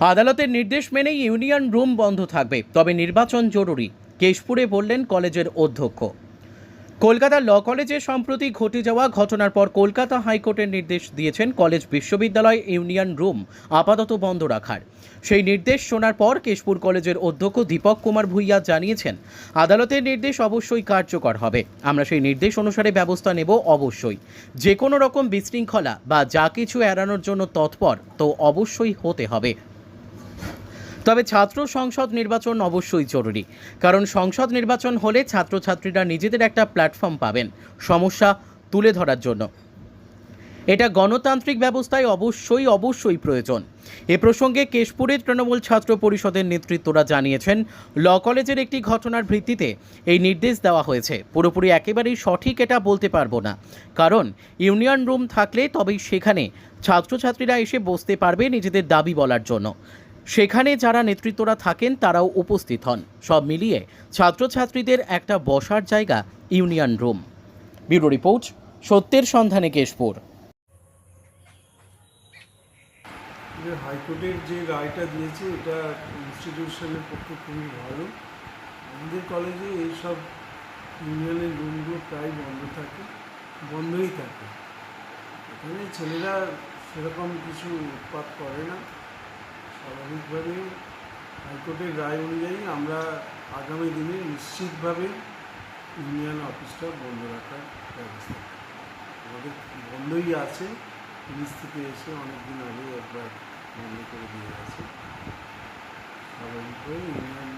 আদালতের নির্দেশ মেনেই ইউনিয়ন রুম বন্ধ থাকবে, তবে নির্বাচন জরুরি, কেশপুরে বললেন কলেজের অধ্যক্ষ। কলকাতার ল কলেজে সম্প্রতি ঘটে যাওয়া ঘটনার পর কলকাতা হাইকোর্টের নির্দেশ দিয়েছেন কলেজ বিশ্ববিদ্যালয় ইউনিয়ন রুম আপাতত বন্ধ রাখার। সেই নির্দেশ শোনার পর কেশপুর কলেজের অধ্যক্ষ দীপক কুমার ভূঁইয়া জানিয়েছেন, আদালতের নির্দেশ অবশ্যই কার্যকর হবে। আমরা সেই নির্দেশ অনুসারে ব্যবস্থা নেব অবশ্যই। যে কোনো রকম বিশৃঙ্খলা বা যা কিছু এড়ানোর জন্য তৎপর, তো অবশ্যই হতে হবে। তবে ছাত্র সংসদ নির্বাচন অবশ্যই জরুরি, কারণ সংসদ নির্বাচন হলে ছাত্রছাত্রীরা নিজেদের একটা প্ল্যাটফর্ম পাবেন, সমস্যা তুলে ধরার জন্য। এটা গণতান্ত্রিক ব্যবস্থায় অবশ্যই অবশ্যই প্রয়োজন। এ প্রসঙ্গে কেশপুরের তৃণমূল ছাত্র পরিষদের নেতৃত্বরা জানিয়েছেন, ল কলেজের একটি ঘটনার ভিত্তিতে এই নির্দেশ দেওয়া হয়েছে। পুরোপুরি একেবারেই সঠিক এটা বলতে পারব না, কারণ ইউনিয়ন রুম থাকলে তবেই সেখানে ছাত্রছাত্রীরা এসে বসতে পারবে নিজেদের দাবি বলার জন্য। সেখানে যারা নেতৃত্বরা থাকেন তারাও উপস্থিত হন। সব মিলিয়ে ছাত্রছাত্রীদের একটা বসার জায়গা ইউনিয়ন রুম। ব্যুরো রিপোর্ট, সত্যের সন্ধানে কেশপুর। হাইকোর্টের যে রায়টা দিয়েছে, এটা ইনস্টিটিউশনের পক্ষে খুবই ভালো। আমাদের কলেজে এইসব ইউনিয়নের রুমগুলো প্রায় বন্ধ থাকে, বন্ধই থাকে। এখানে ছেলেরা সেরকম কিছু উৎপাত করে না। স্বাভাবিকভাবে হাইকোর্টের রায় অনুযায়ী আমরা আগামী দিনে নিশ্চিতভাবে ইউনিয়ন অফিসটা বন্ধ রাখার ব্যবস্থা আমাদের বন্ধই আছে, পুলিশ থেকে এসে অনেক দিন আগে একবার বন্ধ করে দিয়ে গেছে। স্বাভাবিকভাবে ইউনিয়ন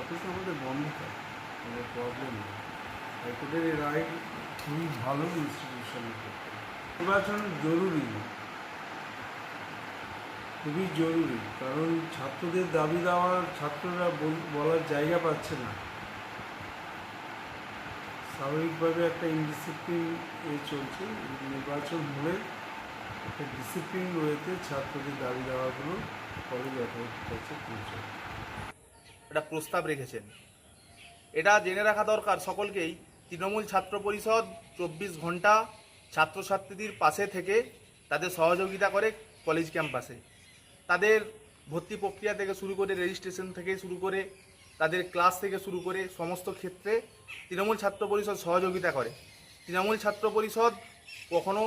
অফিস আমাদের বন্ধ থাকে, কোনো প্রবলেম নেই। হাইকোর্টের এই রায় খুবই ভালো ইনস্টিটিউশনের পক্ষে। নির্বাচন জরুরি। খুবই জরুরি, কারণ ছাত্রদের দাবি দেওয়া ছাত্ররা বলার জায়গা পাচ্ছে না। স্বাভাবিকভাবে একটা ইনডিসিপ্লিন এ চলছে, নির্বাচন হলে একটা ডিসিপ্লিন রয়েছে ছাত্রদের দাবি দেওয়াগুলো কলেজ অথরিটির কাছে পৌঁছাবে। একটা প্রস্তাব রেখেছেন। এটা জেনে রাখা দরকার সকলকেই, তৃণমূল ছাত্র পরিষদ চব্বিশ ঘণ্টা ছাত্রছাত্রীদের পাশে থেকে তাদের সহযোগিতা করে কলেজ ক্যাম্পাসে তাদের ভর্তি প্রক্রিয়া থেকে শুরু করে রেজিস্ট্রেশন থেকে শুরু করে তাদের ক্লাস থেকে শুরু করে সমস্ত ক্ষেত্রে তৃণমূল ছাত্র পরিষদ সহযোগিতা করে। তৃণমূল ছাত্র পরিষদ কখনো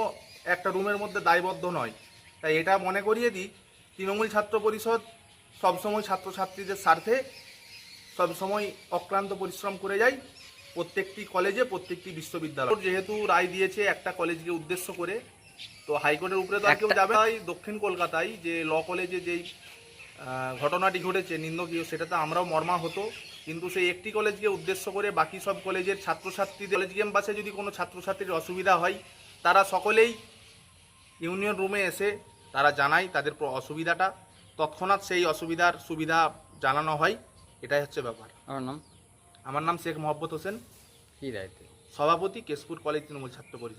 একটা রুমের মধ্যে দায়বদ্ধ নয়। তাই এটা মনে করিয়ে দিই, তৃণমূল ছাত্র পরিষদ সবসময় ছাত্রছাত্রীদের স্বার্থে সবসময় অক্লান্ত পরিশ্রম করে যায়। প্রত্যেকটি কলেজে প্রত্যেকটি বিশ্ববিদ্যালয়। যেহেতু রায় দিয়েছে একটা কলেজকে উদ্দেশ্য করে তো হাইকোর্টের উপরে তো আর কেউ যাবে তাই দক্ষিণ কলকাতায় যে ল কলেজে যেই ঘটনাটি ঘটেছে নিন্দকীয় সেটাতে আমরাও মর্মা হতো কিন্তু সেই একটি কলেজকে উদ্দেশ্য করে বাকি সব কলেজের ছাত্রছাত্রীদের কলেজ ক্যাম্পাসে যদি কোনো ছাত্রছাত্রীর অসুবিধা হয় তারা সকলেই ইউনিয়ন রুমে এসে তারা জানায় তাদের অসুবিধাটা। তৎক্ষণাৎ সেই অসুবিধার সুবিধা জানানো হয়। এটাই হচ্ছে ব্যাপার। আমার নাম? আমার নাম শেখ মোহাম্মদ হোসেন। কি দায়িত্ব? সভাপতি কেশপুর কলেজ তৃণমূল ছাত্র পরিষদ।